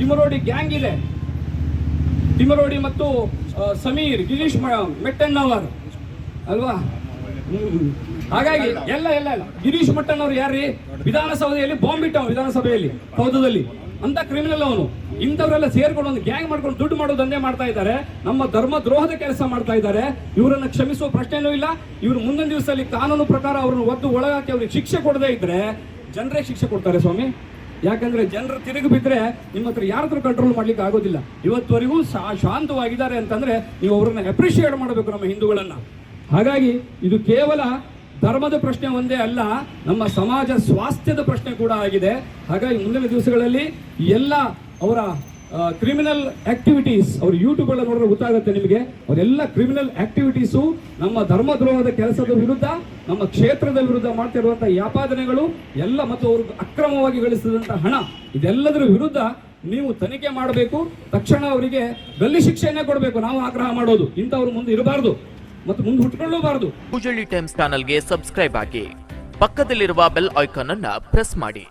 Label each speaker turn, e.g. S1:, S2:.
S1: Thimarodi gang ಇದೆ. ತಿಮರೋಡಿ ಮತ್ತು ಸಮೀರ್, ಗಿರೀಶ್ ಮೆಟ್ಟಣ್ಣವರ್. ಅಲ್ವಾ? ಹಾಗಾಗಿ ಎಲ್ಲ ಎಲ್ಲ ಎಲ್ಲ. ಗಿರೀಶ್ ಮಟ್ಟಣ್ಣವ್ರು ಯಾರ್ರಿ? ವಿಧಾನಸೌಧೆಯಲ್ಲಿ ಬಾಂಬ್ ಇಟ್ಟವ ವಿಧಾನಸಭೆಯಲ್ಲಿ ಸೌಧದಲ್ಲಿ ಅಂತ ಕ್ರಿಮಿನಲ್ ಅವನು. ಇಂಥವರೆಲ್ಲ ಸೇರ್ಕೊಂಡು ಒಂದು ಗ್ಯಾಂಗ್ ಮಾಡ್ಕೊಂಡು ದುಡ್ಡು ಮಾಡೋ, ದಂಧೆ ಮಾಡ್ತಾ ಇದ್ದಾರೆ. ನಮ್ಮ ಧರ್ಮ ದ್ರೋಹದ ಕೆಲಸ ಮಾಡ್ತಾ ಇದ್ದಾರೆ. ಇವರನ್ನ ಕ್ಷಮಿಸುವ ಪ್ರಶ್ನೆನೂ ಇಲ್ಲ. ಇವರು ಮುಂದಿನ ದಿವಸದಲ್ಲಿ ಕಾನೂನು ಪ್ರಕಾರ ಅವ್ರನ್ನ ಒದ್ದು ಒಳಗಾಕಿ ಅವ್ರಿಗೆ ಶಿಕ್ಷೆ ಕೊಡದೇ ಇದ್ರೆ ಜನರೇ ಶಿಕ್ಷೆ ಕೊಡ್ತಾರೆ ಸ್ವಾಮಿ. ಯಾಕಂದ್ರೆ ಜನರು ತಿರುಗಿ ಬಿದ್ರೆ ನಿಮ್ಮ ಹತ್ರ ಯಾರತ್ರ ಕಂಟ್ರೋಲ್ ಮಾಡ್ಲಿಕ್ಕೆ ಆಗೋದಿಲ್ಲ. ಇವತ್ತುವರೆಗೂ ಶಾ- ಶಾಂತವಾಗಿದ್ದಾರೆ ಅಂತಂದ್ರೆ ನೀವು ಅವ್ರನ್ನ ಅಪ್ರಿಷಿಯೇಟ್ ಮಾಡಬೇಕು ನಮ್ಮ ಹಿಂದೂಗಳನ್ನ. ಹಾಗಾಗಿ ಇದು ಕೇವಲ ಧರ್ಮದ ಪ್ರಶ್ನೆ ಒಂದೇ ಅಲ್ಲ, ನಮ್ಮ ಸಮಾಜ ಸ್ವಾಸ್ಥ್ಯದ ಪ್ರಶ್ನೆ ಕೂಡ ಆಗಿದೆ. ಹಾಗಾಗಿ ಮುಂದಿನ ದಿವಸಗಳಲ್ಲಿ ಎಲ್ಲ ಅವರ ಕ್ರಿಮಿನಲ್ ಆಕ್ಟಿವಿಟೀಸ್ ಅವ್ರ ಯೂಟ್ಯೂಬ್ ಅಲ್ಲಿ ನೋಡಿದ್ರೆ ಗೊತ್ತಾಗುತ್ತೆ ನಿಮಗೆ. ಅವರೆಲ್ಲ ಕ್ರಿಮಿನಲ್ ಆಕ್ಟಿವಿಟೀಸು ನಮ್ಮ ಧರ್ಮದ್ರೋಹದ ಕೆಲಸದ ವಿರುದ್ಧ, ನಮ್ಮ ಕ್ಷೇತ್ರದ ವಿರುದ್ಧ ಮಾಡ್ತಿರುವಂತಹ ಯಾಪಾದನೆಗಳು, ಎಲ್ಲ ಮತ್ತು ಅವರು ಅಕ್ರಮವಾಗಿ ಗಳಿಸಿದಂಥ ಹಣ, ಇದೆಲ್ಲದರ ವಿರುದ್ಧ ನೀವು ತನಿಖೆ ಮಾಡಬೇಕು. ತಕ್ಷಣ ಅವರಿಗೆ ಗಲ್ಲಿ ಶಿಕ್ಷೆಯನ್ನೇ ಕೊಡಬೇಕು. ನಾವು ಆಗ್ರಹ ಮಾಡೋದು. ಇಂಥವ್ರು ಮುಂದೆ ಇರಬಾರ್ದು. ಮತ್ತು ಮುಂದೆ ಹುಟ್ಟಿಕೊಳ್ಳಬಾರದು
S2: ಕುಜಳಿ ಟೈಮ್ಸ್ ಚಾನಲ್ಗೆ ಸಬ್ಸ್ಕ್ರೈಬ್ ಆಗಿ. ಪಕ್ಕದಲ್ಲಿರುವ ಬೆಲ್ ಐಕಾನ್ ಅನ್ನ ಪ್ರೆಸ್ ಮಾಡಿ.